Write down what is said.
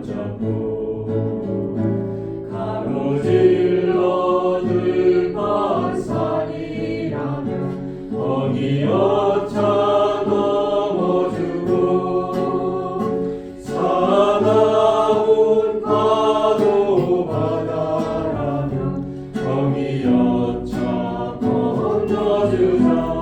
붙잡고 가로질러 늘박산이라는 거기 어차 넘어주고 사나운 파도 바다라면 거기 어차 건너주자.